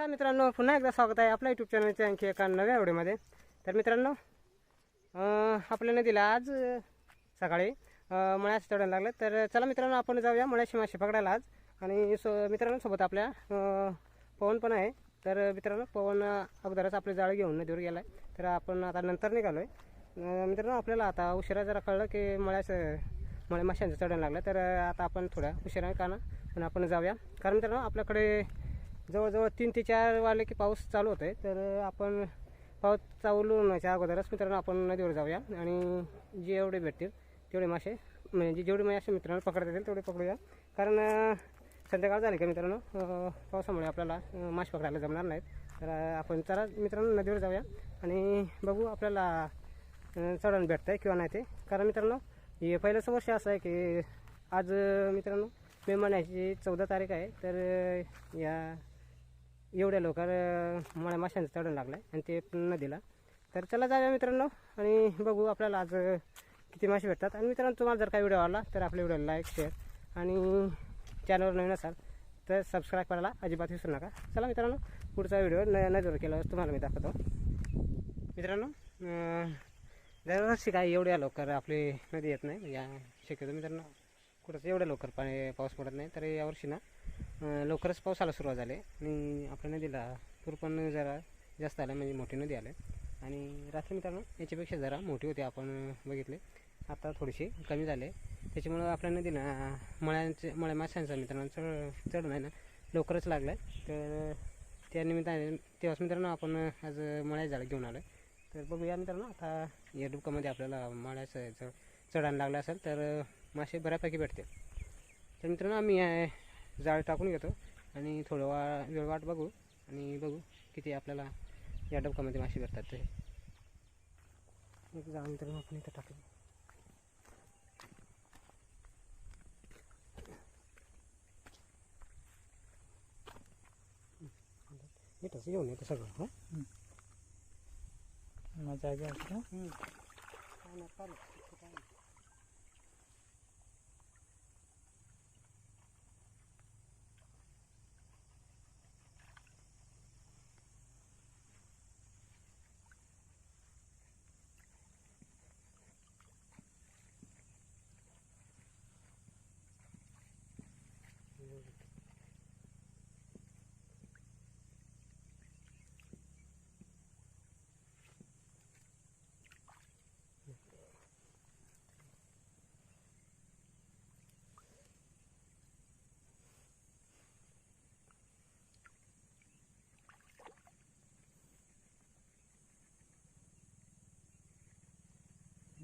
नमस्कार मित्रांनो पुन्हा एकदा स्वागत आहे आपल्या यूट्यूब चॅनलच्या आणखी एका नव्या व्हिडिओमध्ये तर मित्रांनो अं, आपल्या नदीला आज सकाळी मळ्याशी चढायला लागलं. तर चला मित्रांनो आपण जाऊया मळ्याशी मासे पकडायला आज. आणि सो मित्रांनो सोबत आपल्या पवन पण आहे. तर मित्रांनो पवन अगोदरच आपले जाळं घेऊन नदीवर गेला आहे तर आपण आता नंतर निघालो आहे मित्रांनो आपल्याला आता उशिरा जरा कळलं की मळ्यास मळे माशांचं चढायला लागलं. तर आता आपण थोड्या उशिरा का ना पण आपण जाऊया. कारण मित्रांनो आपल्याकडे जवळजवळ तीन ते चार वाले की पाऊस चालू होत आहे तर आपण पाऊस चालू होण्याच्या अगोदरच मित्रांनो आपण नदीवर जाऊया आणि जे एवढे भेटतील तेवढे मासे म्हणजे जेवढे मासे मित्रांनो पकडता येतील तेवढे पकडूया. कारण संध्याकाळ झाली का मित्रांनो? पावसामुळे आपल्याला मासे पकडायला जमणार नाहीत. तर आपण चला मित्रांनो नदीवर जाऊया आणि बघू आपल्याला चढण भेटतं आहे किंवा नाही ते. कारण मित्रांनो हे पहिलंच वर्ष असं आहे की आज मित्रांनो मे महिन्याची चौदा तारीख आहे. तर या एवढ्या लवकर मला माशांचं चढून लागलं आहे आणि ते पण नदीला. तर चला जाऊया मित्रांनो आणि बघू आपल्याला आज किती मासे भेटतात. आणि मित्रांनो तुम्हाला जर काही व्हिडिओ आवडला तर आपल्या व्हिडिओला लाईक शेअर आणि चॅनलवर नवीन असाल तर सबस्क्राईब करायला अजिबात विसरू नका. चला मित्रांनो पुढचा व्हिडिओ न नजर केल्यावर तुम्हाला मी दाखवतो. मित्रांनो दरवर्षी काय एवढ्या लवकर आपली नदी येत नाही. या शक्यतो मित्रांनो कुठंच एवढ्या लवकर पाणी पाऊस पडत नाही. तर यावर्षी ना लवकरच पावसाला सुरुवात झाली. आणि आपल्या नदीला पूर पण जरा जास्त आलं म्हणजे मोठी नदी आले. आणि रात्री मित्रांनो याच्यापेक्षा जरा मोठी होती आपण बघितले. आता थोडीशी कमी झाले. त्याच्यामुळं आपल्या नदीला मळ्यांचे मळ्या माशांचा मित्रांनो चढ चढ नाही ना लवकरच लागलं आहे तर त्या निमित्ताने तेव्हाच मित्रांनो आपण आज मळ्या झाडं घेऊन आलो तर बघूया मित्रांनो आता या डुबकामध्ये आपल्याला मळ्याचं चढ चढायला लागलं असेल तर मासे बऱ्यापैकी भेटते तर मित्रांनो आम्ही जाळ टाकून घेतो. आणि थोडं वा वेळ वाट बघू आणि बघू किती आपल्याला या डबकामध्ये मासे भेटतात ते. एक जाळ मित्रांनो आपण इथं टाकू इथंच येऊन येतं सगळं हं? मजा घ्या का काय नाही, चालेल. काय नाही.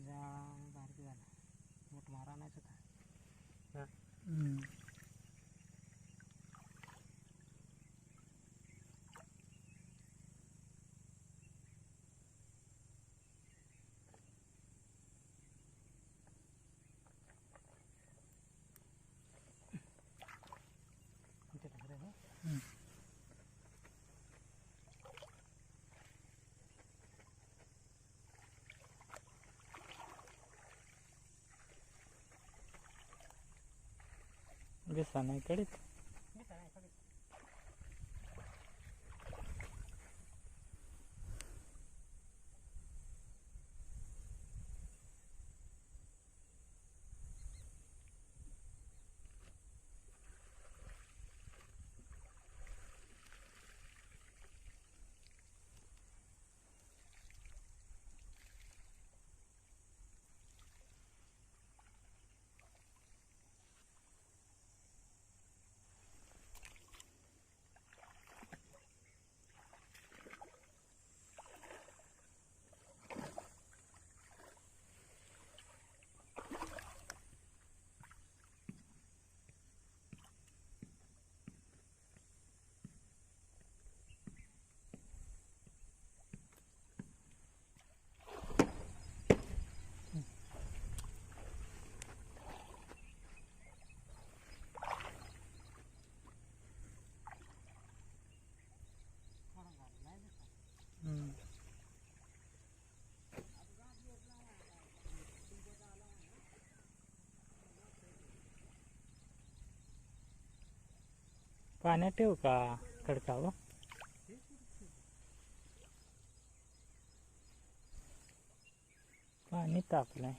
जाळ बारीक झाला मोठ मारा आणायचं होता दिसा नाही पाण्यात ठेव का? खडकाव? पाणी तापलंय.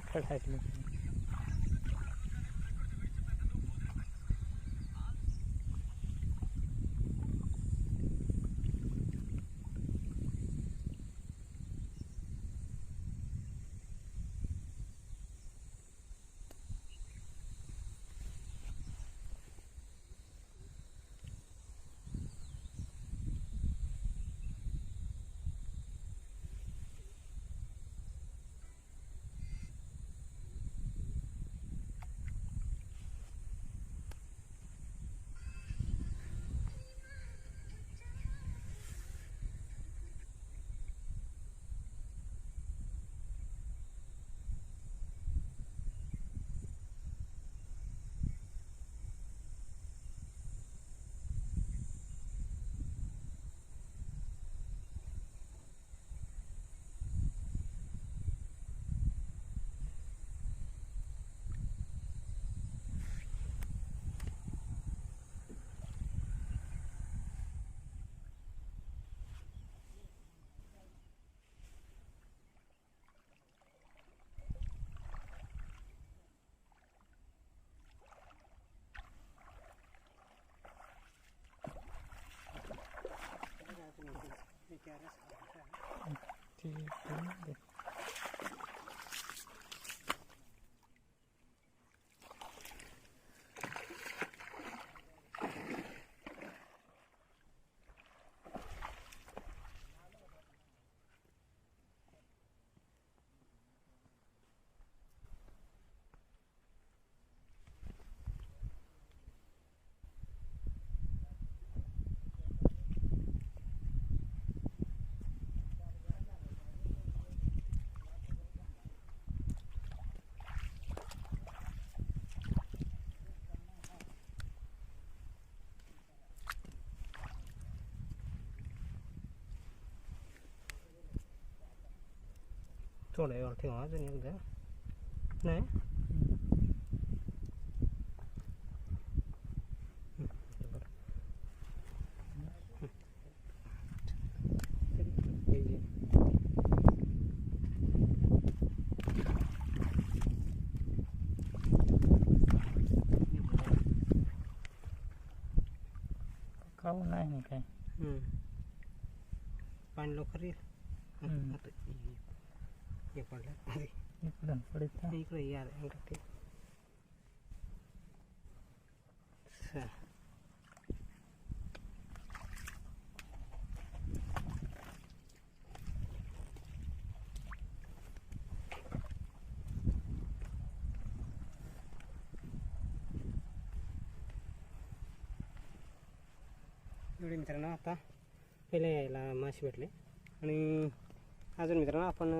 तापलंय Keep ते पण दे. थोड्या वेळ ठेवा अजून एकदा नाही हं, बरं. हं. हे जे. खाऊ नाही ना काय हे पडलं. इकडून पडित इकडे यार अंगठी एवढे मित्रांनो आता पहिल्या यायला मासे भेटले. आणि अजून मित्रांनो आपण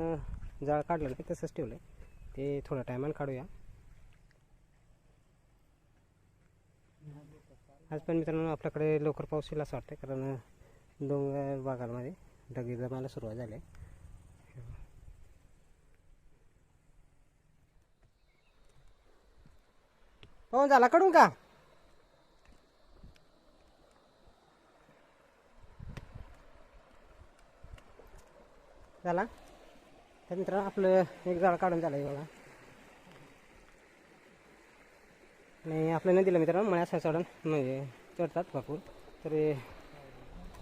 जाळ काढलं नाही तसंच ठेवलं ते थोड्या टायमानं काढूया. आज पण मित्रांनो आपल्याकडे लवकर पाऊस येईल असं वाटतं कारण डोंगर भागांमध्ये ढगी जमायला सुरुवात झाली आहे. हो झाला कडून का? झाला? तर मित्रांनो आपलं एक जाळ काढून झालं आहे बघा. आणि आपल्या नदीला मित्रांनो मळ्या चढून म्हणजे चढतात भरपूर. तरी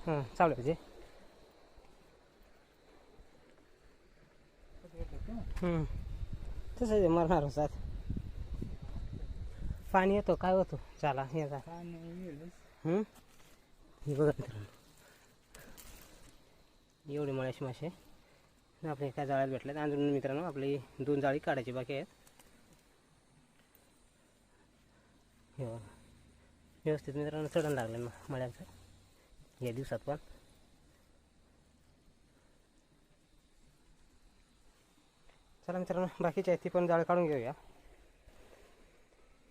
हां चालू पाहिजे हम्म. तसं आहे मरणार होतात. पाणी येतो काय होतो? चला हे? हे? बघा मित्रांनो. एवढे मळ्याचे मासे आपले एका जाळ्यात भेटल्यात अजून मित्रांनो आपली दोन जाळी काढायची बाकी आहेत. हे व्यवस्थित मित्रांनो चढण लागले ना मळ्यांचं. या दिवसात पण. चला मित्रांनो बाकीच्या आहेत ती पण जाळ काढून घेऊया.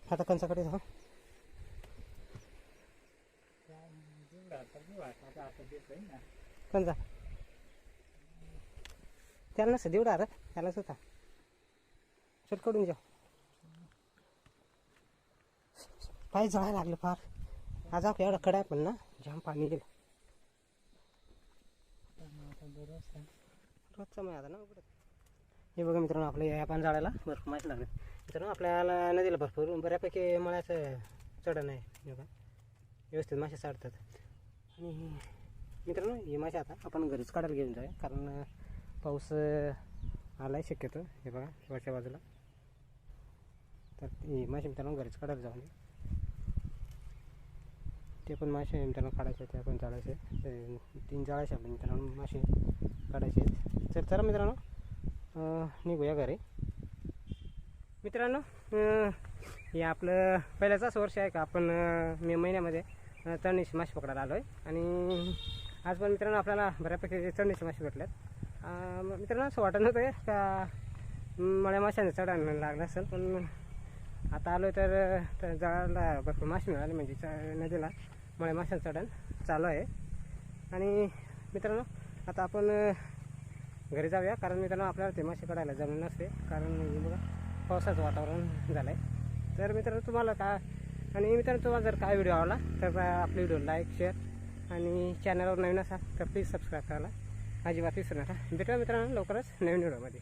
आता कंचाकडे जाऊ. कंचा. त्याला नसतं देवडा अरे त्यालाच होता चटकडून जाऊ पाय जळायला लागलं फार. आज आपल्या एवढा कडा आहे पण ना जाम पाणी गेलं. रोजचा मग आता ना हे बघा मित्रांनो आपल्या या पान जाळायला भरपूर माहीत लागलं. मित्रांनो आपल्याला नदीला भरपूर बऱ्यापैकी मळ्याचं चढण आहे. बघा. व्यवस्थित मासे चढतात आणि मित्रांनो हे मासे आता आपण घरीच काढायला घेऊन जाऊया. कारण पाऊस आला आहे शक्यतो. हे बघा वरच्या बाजूला. तर हे मासे मित्रांनो घरीच काढायला जाऊन ते पण मासे मित्रांनो काढायचे ते पण जाळायचे तीन जाळायचे आपण मित्रांनो मासे काढायचे तर चला मित्रांनो निघूया घरी. मित्रांनो हे आपलं पहिल्याचाच असं वर्ष आहे का आपण मे महिन्यामध्ये अं, मासे पकडायला आलो आहे आणि आज पण मित्रांनो आपल्याला बऱ्यापैकी चढणीचे मासे भेटल्यात मित्रांनो असं वाटत नव्हतं का मळ्या माशाने चढायला लागलं असेल पण आता आलो तर तर जाळाला भरपूर मासे मिळाले म्हणजे च- नदीला मळ्या माशांचं चढण चालू आहे. आणि मित्रांनो आता आपण घरी जाऊया कारण मित्रांनो आपल्याला ते मासे काढायला जमून नसते कारण बघा पावसाचं वातावरण झालं आहे तर मित्रांनो तुम्हाला का आणि मित्रांनो तुम्हाला जर काय व्हिडिओ आवडला तर आपले व्हिडिओ लाईक शेअर आणि चॅनलवर नवीन असाल तर प्लीज सबस्क्राईब करायला अजिबात विसरू नका भेटूया मित्रांनो लवकरच नवीन व्हिडिओमध्ये.